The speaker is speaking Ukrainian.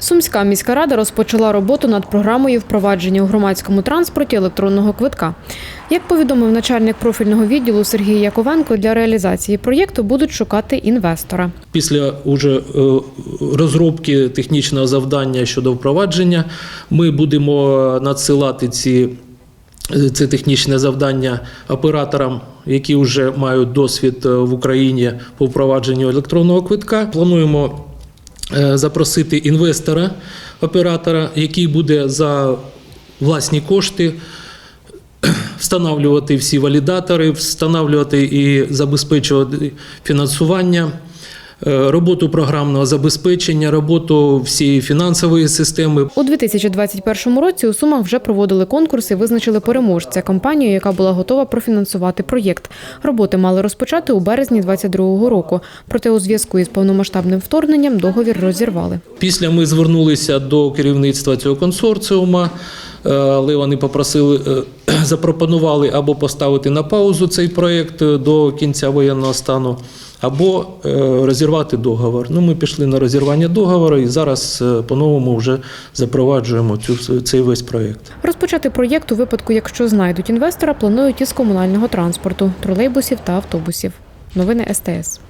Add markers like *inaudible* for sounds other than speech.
Сумська міська рада розпочала роботу над програмою впровадження у громадському транспорті електронного квитка. Як повідомив начальник профільного відділу Сергій Яковенко, для реалізації проєкту будуть шукати інвестора. Після уже е, розробки технічного завдання щодо впровадження ми будемо надсилати ці. е, Це технічне завдання операторам, які вже мають досвід е, в Україні по впровадженню електронного квитка. Плануємо запросити інвестора, оператора, який буде за власні кошти *clears throat* встановлювати всі валідатори, встановлювати і забезпечувати фінансування, е, роботу програмного забезпечення, роботу всієї фінансової системи. У 2021 році у Сумах вже проводили конкурс і визначили переможця компанію, яка була готова профінансувати проєкт. Роботи мали розпочати у березні 2022 року. Проте у зв'язку із повномасштабним вторгненням договір розірвали. Після ми звернулися до керівництва цього консорціума, е, але вони попросили, е, *clears throat* запропонували або поставити на паузу цей проєкт е, до кінця воєнного стану, або е, розірвати договор. Ну, ми пішли на розірвання договору і зараз е, по-новому вже запроваджуємо цю, цей весь проєкт. Розпочати проєкт у випадку, якщо знайдуть інвестора, планують із комунального транспорту, тролейбусів та автобусів. Новини СТС.